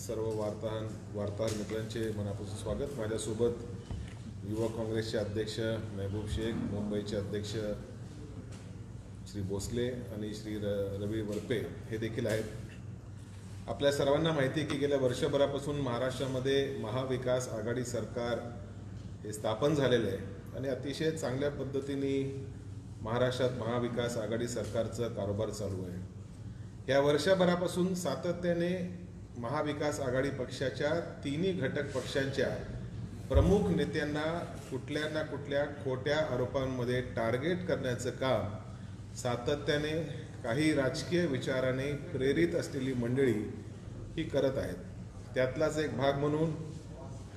सर्व वार्ताहर वार्ताहर मित्रांचे मनापासून स्वागत. माझ्यासोबत युवा काँग्रेसचे अध्यक्ष मेहबूब शेख मुंबईचे अध्यक्ष श्री भोसले आणि श्री र रवी वरपे हे देखील आहेत. आपल्या सर्वांना माहिती आहे की गेल्या वर्षभरापासून महाराष्ट्रामध्ये महाविकास आघाडी सरकार हे स्थापन झालेलं आहे आणि अतिशय चांगल्या पद्धतीने महाराष्ट्रात महाविकास आघाडी सरकारचं कारभार चालू आहे. या वर्षभरापासून सातत्याने महाविकास आघाडी पक्षाच्या तिन्ही घटक पक्षांच्या प्रमुख नेत्यांना कुठल्या ना कुठल्या खोट्या आरोपांमध्ये टार्गेट करण्याचं काम सातत्याने काही राजकीय विचाराने प्रेरित असलेली मंडळी ही करत आहेत. त्यातलाच एक भाग म्हणून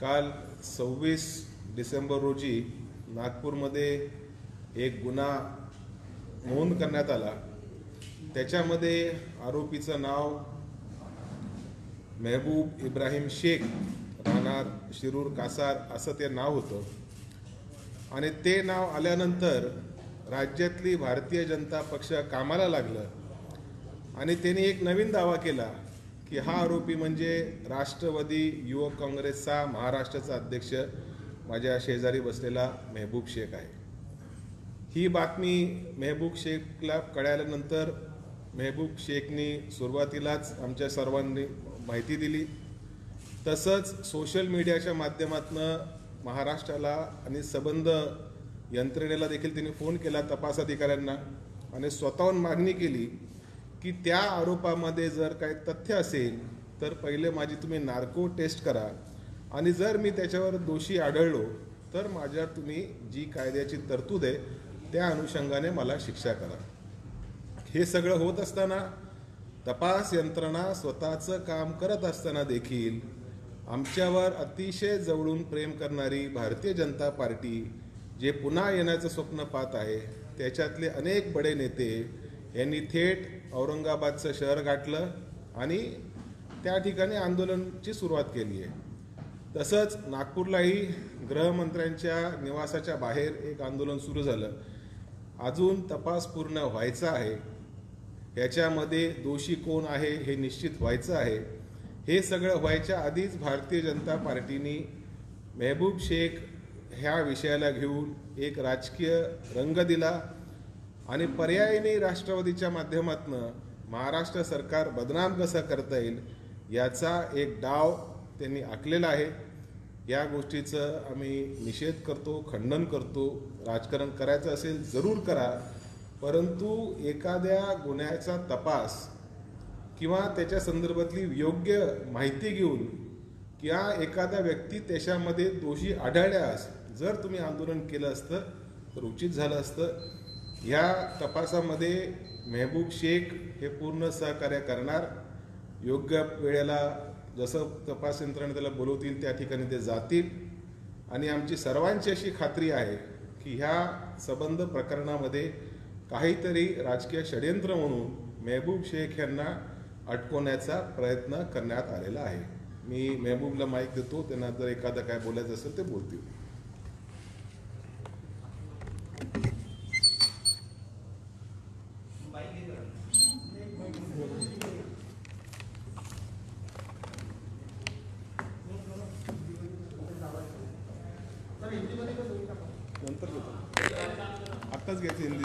काल सव्वीस डिसेंबर रोजी नागपूरमध्ये एक गुन्हा नोंद करण्यात आला. त्याच्यामध्ये आरोपीचं नाव मेहबूब इब्राहिम शेख राहणार शिरूर कासार असं ते नाव होतं. आणि ते नाव आल्यानंतर राज्यातली भारतीय जनता पक्ष कामाला लागलं. आणि त्यांनी एक नवीन दावा केला की हा आरोपी म्हणजे राष्ट्रवादी युवक काँग्रेसचा महाराष्ट्राचा अध्यक्ष माझ्या शेजारी बसलेला मेहबूब शेख आहे. ही बातमी मेहबूब शेखला कळाल्यानंतर मेहबूब शेखनी सुरुवातीलाच आमच्या सर्वांनी माहिती दिली. तसंच सोशल मीडियाच्या माध्यमातून महाराष्ट्राला आणि सबंध यंत्रणेला देखील त्यांनी फोन केला तपास अधिकाऱ्यांना आणि स्वतःहून मागणी केली की त्या आरोपामध्ये जर काही तथ्य असेल तर पहिले माझी तुम्ही नार्को टेस्ट करा. आणि जर मी त्याच्यावर दोषी आढळलो तर माझ्या तुम्ही जी कायद्याची तरतूद आहे त्या अनुषंगाने मला शिक्षा करा. हे सगळं होत असताना तपास यंत्रणा स्वतःचं काम करत असताना देखील आमच्यावर अतिशय जवळून प्रेम करणारी भारतीय जनता पार्टी जे पुन्हा येण्याचं स्वप्न पाहत आहे त्याच्यातले अनेक बडे नेते यांनी थेट औरंगाबादचं शहर गाठलं आणि त्या ठिकाणी आंदोलनची सुरुवात केली आहे. तसंच नागपूरलाही गृहमंत्र्यांच्या निवासाच्या बाहेर एक आंदोलन सुरू झालं. अजून तपास पूर्ण व्हायचा आहे. याच्यामध्ये दोषी कोण आहे हे निश्चित व्हायचं आहे. हे सगळं व्हायच्या आधीच भारतीय जनता पार्टीने मेहबूब शेख ह्या विषयाला घेऊन एक राजकीय रंग दिला आणि पर्यायीने राष्ट्रवादीच्या माध्यमातून महाराष्ट्र सरकार बदनाम कसं करता येईल याचा एक डाव त्यांनी आखलेला आहे. या गोष्टीचं आम्ही निषेध करतो खंडन करतो. राजकारण करायचं असेल जरूर करा. परंतु एखाद्या गुन्ह्याचा तपास किंवा त्याच्या संदर्भातली योग्य माहिती घेऊन किंवा एखाद्या व्यक्ती त्याच्यामध्ये दोषी आढळल्यास जर तुम्ही आंदोलन केलं असतं तर उचित झालं असतं. ह्या तपासामध्ये मेहबूब शेख हे पूर्ण सहकार्य करणार. योग्य वेळेला जसं तपास यंत्रणा त्याला बोलवतील त्या ठिकाणी ते जातील. आणि आमची सर्वांची अशी खात्री आहे की ह्या संबंध प्रकरणामध्ये काहीतरी राजकीय षडयंत्र म्हणून मेहबूब शेख यांना अटकवण्याचा प्रयत्न करण्यात आलेला आहे. मी मेहबूबला माईक देतो त्यांना जर एखादं काय बोलायचं असेल ते बोलतील नंतर घेतो आत्ताच घ्यायची हिंदी.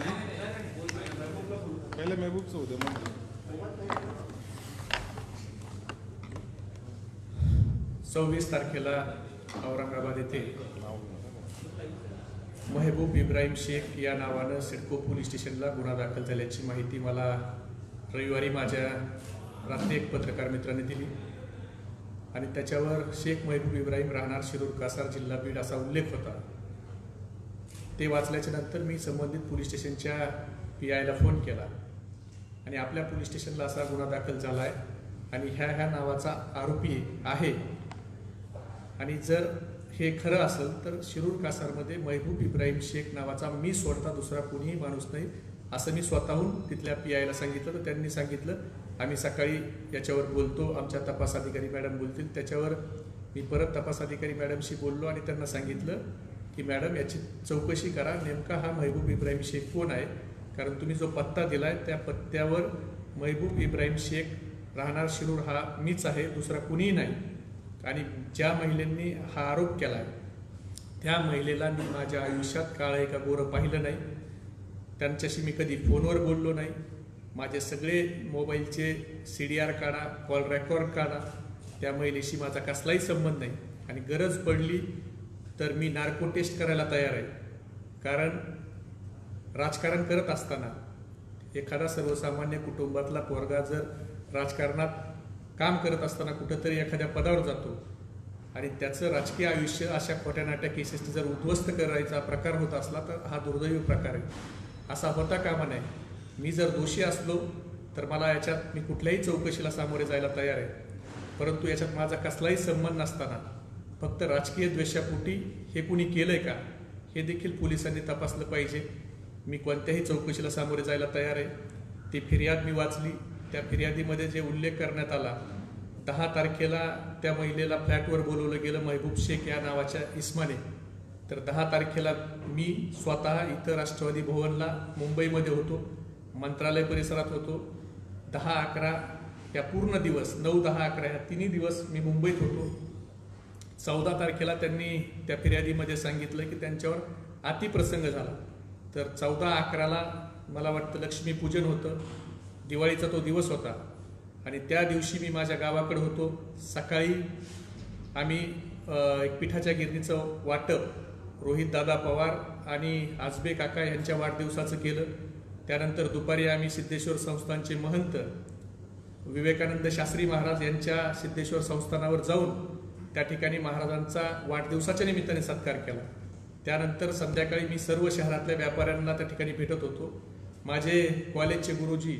पहिले मेहबूबचं होते मग. सव्वीस तारखेला औरंगाबाद येथे महबूब इब्राहिम शेख या नावानं सिडको पोलीस स्टेशनला गुन्हा दाखल झाल्याची माहिती मला रविवारी माझ्या रात्री एक पत्रकार मित्राने दिली. आणि त्याच्यावर शेख महबूब इब्राहिम राहणार शिरूर कासार जिल्हा बीड असा उल्लेख होता. ते वाचल्याच्या नंतर मी संबंधित पोलीस स्टेशनच्या पी आयला फोन केला. आणि आपल्या पोलीस स्टेशनला असा गुन्हा दाखल झाला आहे आणि ह्या ह्या नावाचा आरोपी आहे. आणि जर हे खरं असेल तर शिरूर कासारमध्ये महबूब इब्राहिम शेख नावाचा मी सोडता दुसरा कोणीही माणूस नाही असं मी स्वतःहून तिथल्या पी आयला सांगितलं तर त्यांनी सांगितलं. आम्ही सकाळी याच्यावर बोलतो आमच्या तपास अधिकारी मॅडम बोलतील. त्याच्यावर मी परत तपास अधिकारी मॅडमशी बोललो आणि त्यांना सांगितलं की मॅडम याची चौकशी करा. नेमका हा महबूब इब्राहिम शेख कोण आहे? कारण तुम्ही जो पत्ता दिला आहे त्या पत्त्यावर महबूब इब्राहिम शेख राहणार शिरूर हा मीच आहे दुसरा कुणीही नाही. आणि ज्या महिलेंनी हा आरोप केला आहे त्या महिलेला मी माझ्या आयुष्यात काळ एका गोरं पाहिलं नाही. त्यांच्याशी मी कधी फोनवर बोललो नाही. माझे सगळे मोबाईलचे सी डी आर काढा कॉल रेकॉर्ड काढा. त्या महिलेशी माझा कसलाही संबंध नाही. आणि गरज पडली तर मी नार्को टेस्ट करायला तयार आहे. कारण राजकारण करत असताना एखादा सर्वसामान्य कुटुंबातला पोरगा जर राजकारणात काम करत असताना कुठंतरी एखाद्या पदावर जातो आणि त्याचं राजकीय आयुष्य अशा खोट्या नाट्या केसेसने जर उद्ध्वस्त करायचा प्रकार होत असला तर हा दुर्दैवी प्रकार आहे. असा होता कामा नये. मी जर दोषी असलो तर मला याच्यात मी कुठल्याही चौकशीला सामोरे जायला तयार आहे. परंतु याच्यात माझा कसलाही संबंध नसताना फक्त राजकीय द्वेषापोटी हे कुणी केलंय का? हे देखील पोलिसांनी तपासलं पाहिजे. मी कोणत्याही चौकशीला सामोरे जायला तयार आहे. ती फिर्याद मी वाचली. त्या फिर्यादीमध्ये जे उल्लेख करण्यात आला दहा तारखेला त्या महिलेला फ्लॅटवर बोलवलं गेलं महबूब शेख या नावाच्या इस्माने. तर दहा तारखेला मी स्वतः इथं राष्ट्रवादी भवनला मुंबईमध्ये होतो मंत्रालय परिसरात होतो. दहा अकरा या पूर्ण दिवस नऊ दहा अकरा ह्या तिन्ही दिवस मी मुंबईत होतो. चौदा तारखेला त्यांनी त्या फिर्यादीमध्ये सांगितलं की त्यांच्यावर अतिप्रसंग झाला. तर चौदा अकराला मला वाटतं लक्ष्मीपूजन होतं. दिवाळीचा तो दिवस होता. आणि त्या दिवशी मी माझ्या गावाकडे होतो. सकाळी आम्ही एक पिठाच्या गिरणीचं वाटप रोहित दादा पवार आणि आजबे काका यांच्या वाढदिवसाचं केलं. त्यानंतर दुपारी आम्ही सिद्धेश्वर संस्थानचे महंत विवेकानंद शास्त्री महाराज यांच्या सिद्धेश्वर संस्थानावर जाऊन त्या ठिकाणी महाराजांचा वाढदिवसाच्या निमित्ताने सत्कार केला. त्यानंतर संध्याकाळी मी सर्व शहरातल्या व्यापाऱ्यांना त्या ठिकाणी भेटत होतो. माझे कॉलेजचे गुरुजी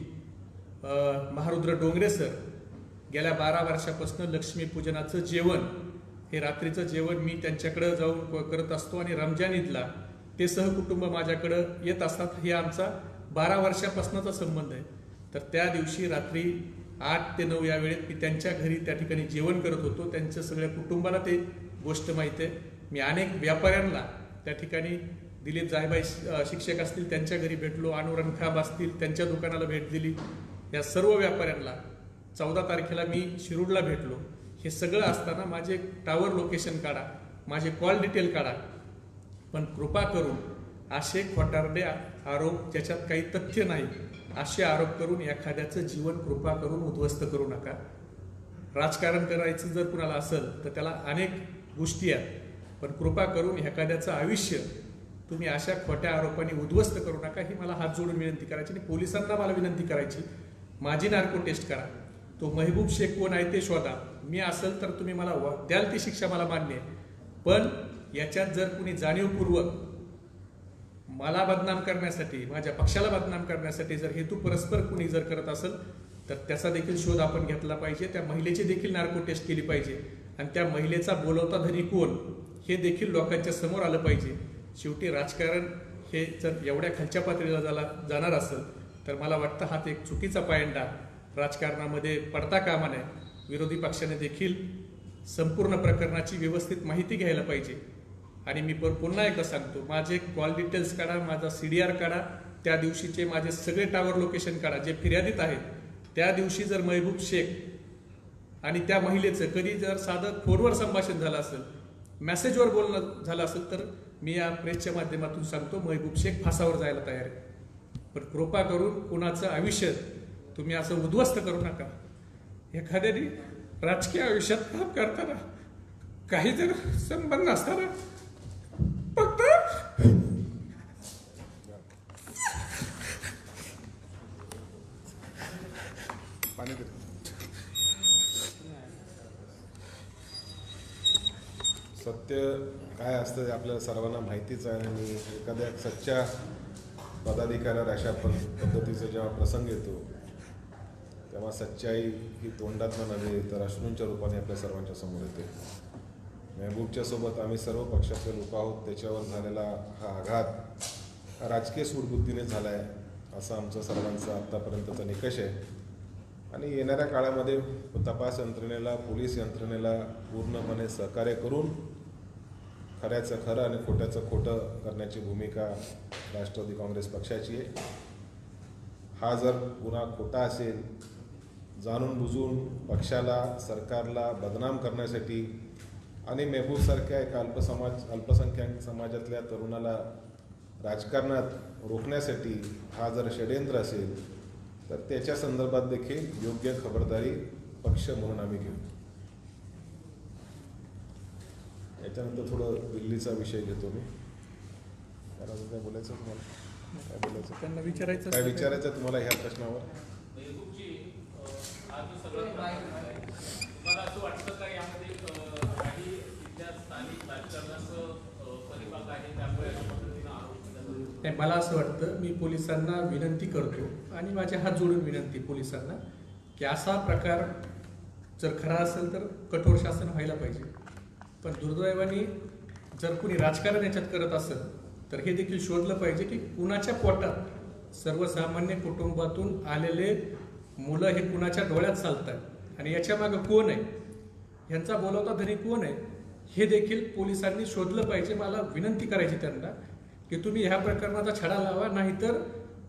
महारुद्र डोंगरे सर गेल्या बारा वर्षापासून लक्ष्मीपूजनाचं जेवण हे रात्रीचं जेवण मी त्यांच्याकडं जाऊन करत असतो आणि रमजान ईदला ते सहकुटुंब माझ्याकडं येत असतात हे आमचा बारा वर्षापासूनचा संबंध आहे. तर त्या दिवशी रात्री आठ ते नऊ या वेळेत मी त्यांच्या घरी त्या ठिकाणी जेवण करत होतो. त्यांच्या सगळ्या कुटुंबाला ते गोष्ट माहीत आहे. मी अनेक व्यापाऱ्यांना त्या ठिकाणी दिलीप जायबाई शिक्षक असतील त्यांच्या घरी भेटलो. अनुरण असतील त्यांच्या दुकानाला भेट दिली. या सर्व व्यापाऱ्यांना चौदा तारखेला मी शिरूडला भेटलो. हे सगळं असताना माझे टावर लोकेशन काढा माझे कॉल डिटेल काढा. पण कृपा करून असे खोटारडे आरोप ज्याच्यात काही तथ्य नाही. असे आरोप करून एखाद्याचं जीवन कृपा करून उद्ध्वस्त करू नका. राजकारण करायचं जर कुणाला असेल तर त्याला अनेक गोष्टी आहेत. पण कृपा करून एखाद्याचं आयुष्य तुम्ही अशा खोट्या आरोपांनी उद्ध्वस्त करू नका ही मला हात जोडून विनंती करायची आणि पोलिसांना मला विनंती करायची. माझी नार्को टेस्ट करा. तो महबूब शेख कोण आहे ते शोधा. मी असेल तर तुम्ही मला द्याल ती शिक्षा मला मान्य आहे. पण याच्यात जर कुणी जाणीवपूर्वक मला बदनाम करण्यासाठी माझ्या पक्षाला बदनाम करण्यासाठी जर हेतू परस्पर कुणी जर करत असेल तर त्याचा देखील शोध आपण घेतला पाहिजे. त्या महिलेची देखील नार्को टेस्ट केली पाहिजे. आणि त्या महिलेचा बोलवता धनी कोण हे देखील लोकांच्या समोर आलं पाहिजे. शेवटी राजकारण हे जर एवढ्या खालच्या पातळीला झाला जाणार असेल तर मला वाटतं हा एक चुकीचा पायंडा. राजकारणामध्ये पडता कामा नये. विरोधी पक्षाने देखील संपूर्ण प्रकरणाची व्यवस्थित माहिती घ्यायला पाहिजे. आणि मी पर पुन्हा एकदा सांगतो माझे कॉल डिटेल्स काढा माझा सी डी आर काढा त्या दिवशीचे माझे सगळे टावर लोकेशन काढा जे फिर्यादीत आहेत त्या दिवशी जर महबूब शेख आणि त्या महिलेचं कधी जर साधं फोनवर संभाषण झालं असेल मेसेजवर बोलणं झालं असेल तर मी या प्रेसच्या माध्यमातून सांगतो महबूब शेख फासावर जायला तयार आहे. पण कृपा करून कुणाचं आयुष्य तुम्ही असं उद्ध्वस्त करू नका. एखाद्याने राजकीय आयुष्यात काम करताना काहीतरी संबंध असताना फक्त पाणी दे. सत्य काय असतं ते आपल्याला सर्वांना माहितीच आहे आणि एखाद्या सच्च्या पदाधिकाऱ्यावर अशा पद्धतीचा जेव्हा प्रसंग येतो तेव्हा सच्चाई ही तोंडातनं नव्हे तर अश्रूंच्या रूपाने आपल्या सर्वांच्या समोर येते. मेहबूबच्या सोबत आम्ही सर्व पक्षाचे लोक आहोत त्याच्यावर झालेला हा आघात हा राजकीय सूडबुद्धीने झाला आहे असं आमचं सर्वांचा आत्तापर्यंतचा निकष आहे. आणि येणाऱ्या काळामध्ये तपास यंत्रणेला पोलीस यंत्रणेला पूर्णपणे सहकार्य करून खऱ्याचं खरं आणि खोट्याचं खोटं करण्याची भूमिका राष्ट्रवादी काँग्रेस पक्षाची आहे. हा जर गुन्हा खोटा असेल जाणून बुजून पक्षाला सरकारला बदनाम करण्यासाठी आणि मेहबूबसारख्या एका अल्पसमाज अल्पसंख्याक समाजातल्या तरुणाला राजकारणात रोखण्यासाठी हा जर षडयंत्र असेल तर त्याच्या संदर्भात देखील योग्य खबरदारी पक्ष म्हणून आम्ही घेऊ. याच्यानंतर थोडं दिल्लीचा विषय घेतो मी. त्याला अजून काय बोलायचं तुम्हाला? काय बोलायचं? त्यांना विचारायचं काय विचारायचं तुम्हाला ह्या प्रश्नावर? मेहबूबजी अ, आज जो सगळा प्रकार आहे, तुम्हाला असं वाटतं का यामध्ये अ, काही इथल्या स्थानिक राजकारणाचं अ, परिपाक आहे? त्यामुळे अशा पद्धतीनं आरोप केला जातो? नाही मला असं वाटतं मी पोलिसांना विनंती करतो आणि माझे हात जोडून विनंती पोलिसांना की असा प्रकार जर खरा असेल तर कठोर शासन व्हायला पाहिजे. पण दुर्दैवाने जर कुणी राजकारण याच्यात करत असेल तर हे देखील शोधलं पाहिजे की कुणाच्या पोटात सर्वसामान्य कुटुंबातून आलेले मुलं हे कुणाच्या डोळ्यात चालतात आणि याच्या मागं कोण आहे? ह्यांचा बोलावता धनी कोण आहे? हे देखील पोलिसांनी शोधलं पाहिजे. मला विनंती करायची त्यांना की तुम्ही ह्या प्रकरणाचा छडा लावा नाहीतर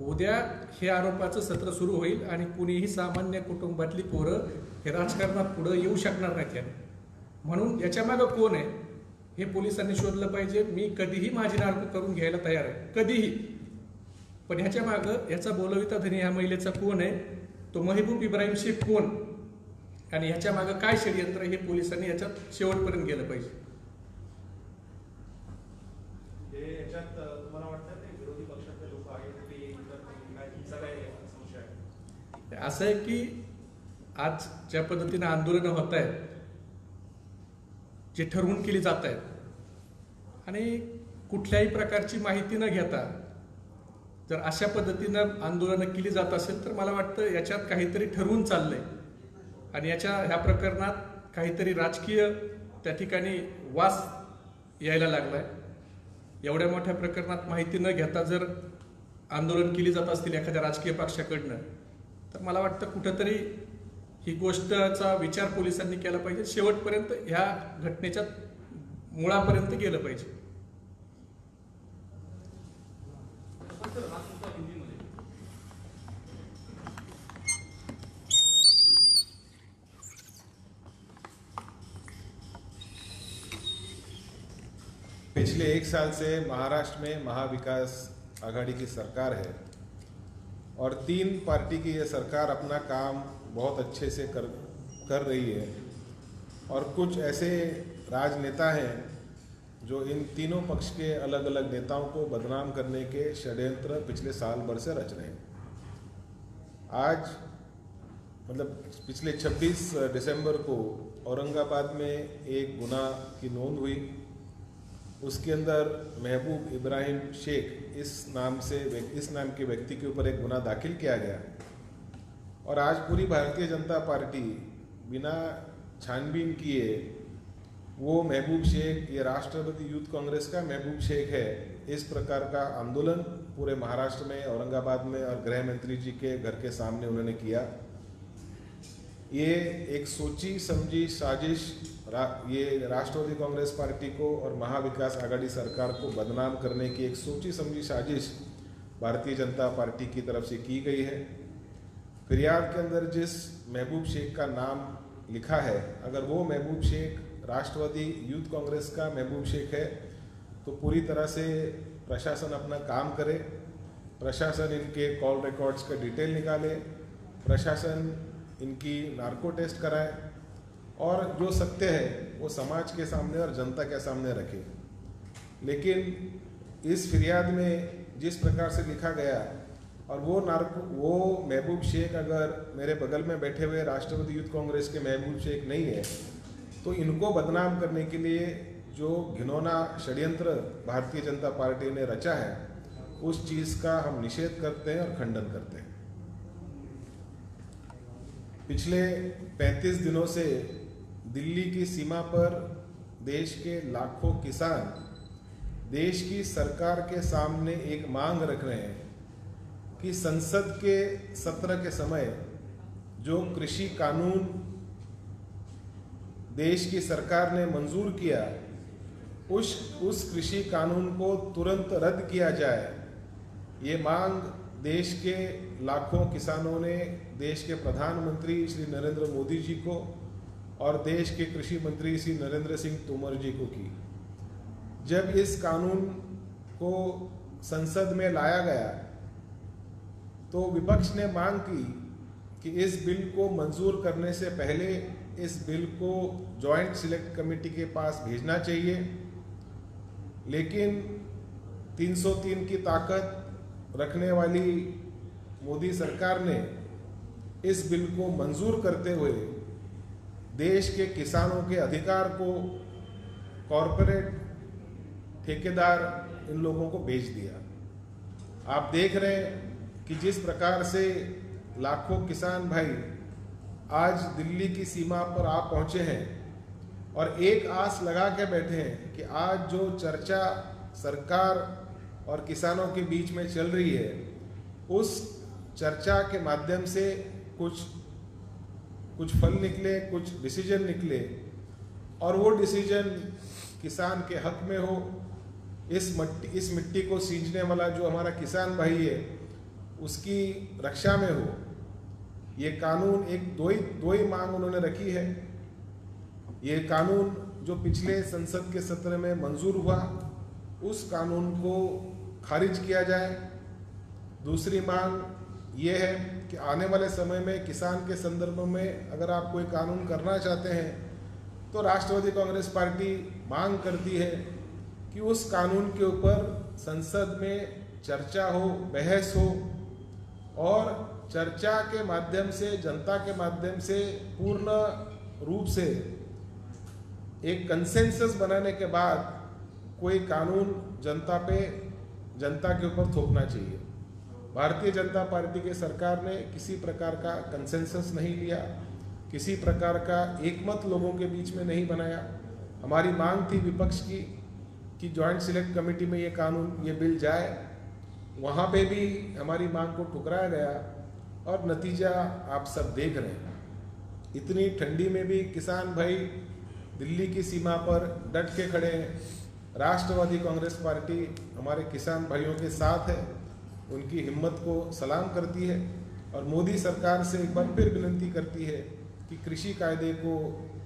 उद्या हे आरोपाचं सत्र सुरू होईल आणि कुणीही सामान्य कुटुंबातली पोरं हे राजकारणात पुढं येऊ शकणार नाहीत याने म्हणून याच्या मागं कोण आहे? हे पोलिसांनी शोधलं पाहिजे. मी कधीही माझी नार्क करून घ्यायला तयार आहे. कधीही. पण ह्याच्या मागं ह्याचा बोलविता धनी ह्या महिलेचा कोण आहे? तो महबूब इब्राहिम शेख कोण? आणि ह्याच्या मागं काय षडयंत्र हे पोलिसांनी याच्यात शेवटपर्यंत गेलं पाहिजे. हे असं आहे की आज ज्या पद्धतीनं आंदोलनं होत आहेत जे ठरवून केली जात आहेत. आणि कुठल्याही प्रकारची माहिती न घेता जर अशा पद्धतीनं आंदोलनं केली जात असेल तर मला वाटतं याच्यात काहीतरी ठरवून चाललंय. आणि याच्या ह्या प्रकरणात काहीतरी राजकीय त्या ठिकाणी वास यायला लागलाय. एवढ्या मोठ्या प्रकरणात माहिती न घेता जर आंदोलन केली जात असतील एखाद्या राजकीय पक्षाकडनं तर मला वाटतं कुठंतरी ही गोष्टचा विचार पोलिसांनी केला पाहिजे. शेवटपर्यंत ह्या घटनेच्या मुळापर्यंत गेलं पाहिजे. पिछले एक साल से महाराष्ट्र में महाविकास आघाड़ी की सरकार है और तीन पार्टी की ये सरकार अपना काम बहुत अच्छे से कर कर रही है। और कुछ ऐसे राजनेता हैं जो इन तीनों पक्ष के अलग अलग नेताओं को बदनाम करने के षड्यंत्र पिछले साल भर से रच रहे हैं। आज मतलब पिछले 26 दिसंबर को औरंगाबाद में एक गुना की नोंद हुई। उसके अंदर महबूब इब्राहिम शेख इस नाम से, इस नाम के व्यक्ति के ऊपर एक गुना दाखिल किया गया। और आज पूरी भारतीय जनता पार्टी बिना छानबीन किए वो महबूब शेख ये राष्ट्रवादी यूथ कांग्रेस का महबूब शेख है इस प्रकार का आंदोलन पूरे महाराष्ट्र में औरंगाबाद में और गृह मंत्री जी के घर के सामने उन्होंने किया। ये एक सोची समझी साजिश रा, ये राष्ट्रवादी कांग्रेस पार्टी को और महाविकास आघाड़ी सरकार को बदनाम करने की एक सोची समझी साजिश भारतीय जनता पार्टी की तरफ़ से की गई है। फिरियाद के अंदर जिस महबूब शेख का नाम लिखा है, अगर वो महबूब शेख राष्ट्रवादी यूथ कांग्रेस का महबूब शेख है तो पूरी तरह से प्रशासन अपना काम करे, प्रशासन इनके कॉल रिकॉर्ड्स का डिटेल निकाले, प्रशासन इनकी नार्को टेस्ट कराए, और जो सत्य है वो समाज के सामने और जनता के सामने रखे। लेकिन इस फिरियाद में जिस प्रकार से लिखा गया और वो नार्को, वो महबूब शेख अगर मेरे बगल में बैठे हुए राष्ट्रवादी यूथ कांग्रेस के महबूब शेख नहीं है तो इनको बदनाम करने के लिए जो घिनौना षड्यंत्र भारतीय जनता पार्टी ने रचा है, उस चीज़ का हम निषेध करते हैं और खंडन करते हैं। पिछले 35 दिनों से दिल्ली की सीमा पर देश के लाखों किसान, देश की सरकार के सामने एक मांग रख रहे हैं कि संसद के सत्र के समय जो कृषि कानून देश की सरकार ने मंजूर किया, उस उस कृषि कानून को तुरंत रद्द किया जाए, ये मांग देश के लाखों किसानों ने, देश के प्रधानमंत्री श्री नरेंद्र मोदी जी को और देश के कृषि मंत्री श्री नरेंद्र सिंह तोमर जी को की। जब इस कानून को संसद में लाया गया तो विपक्ष ने मांग की कि इस बिल को मंजूर करने से पहले इस बिल को जॉइंट सिलेक्ट कमेटी के पास भेजना चाहिए। लेकिन 303 की ताकत रखने वाली मोदी सरकार ने इस बिल को मंजूर करते हुए देश के किसानों के अधिकार को कॉरपोरेट ठेकेदार इन लोगों को बेच दिया। आप देख रहे हैं कि जिस प्रकार से लाखों किसान भाई आज दिल्ली की सीमा पर आ पहुँचे हैं और एक आस लगा के बैठे हैं कि आज जो चर्चा सरकार और किसानों के बीच में चल रही है, उस चर्चा के माध्यम से कुछ कुछ फल निकले, कुछ डिसीज़न निकले और वो डिसीज़न किसान के हक में हो, इस मट्टी, इस मिट्टी को सींचने वाला जो हमारा किसान भाई है उसकी रक्षा में हो। ये कानून एक दो ही दो ही मांग उन्होंने रखी है। ये कानून जो पिछले संसद के सत्र में मंजूर हुआ, उस कानून को खारिज किया जाए। दूसरी मांग ये है कि आने वाले समय में किसान के संदर्भ में अगर आप कोई कानून करना चाहते हैं तो राष्ट्रवादी कांग्रेस पार्टी मांग करती है कि उस कानून के ऊपर संसद में चर्चा हो, बहस हो और चर्चा के माध्यम से, जनता के माध्यम से, पूर्ण रूप से एक कंसेंसस बनाने के बाद कोई कानून जनता पे, जनता के ऊपर थोपना चाहिए। भारतीय जनता पार्टी के सरकार ने किसी प्रकार का कंसेंसस नहीं लिया, किसी प्रकार का एकमत लोगों के बीच में नहीं बनाया। हमारी मांग थी विपक्ष की कि जॉइंट सिलेक्ट कमेटी में ये कानून, ये बिल जाए। वहाँ पे भी हमारी मांग को ठुकराया गया और नतीजा आप सब देख रहे हैं। इतनी ठंडी में भी किसान भाई दिल्ली की सीमा पर डट के खड़े हैं। राष्ट्रवादी कांग्रेस पार्टी हमारे किसान भाइयों के साथ है, उनकी हिम्मत को सलाम करती है और मोदी सरकार से एक बार फिर विनती करती है कि कृषि कायदे को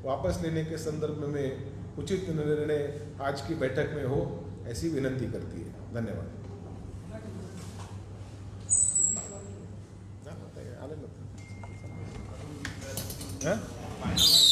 वापस लेने के संदर्भ में उचित निर्णय आज की बैठक में हो, ऐसी विनती करती है। धन्यवाद। आलं ना? हं?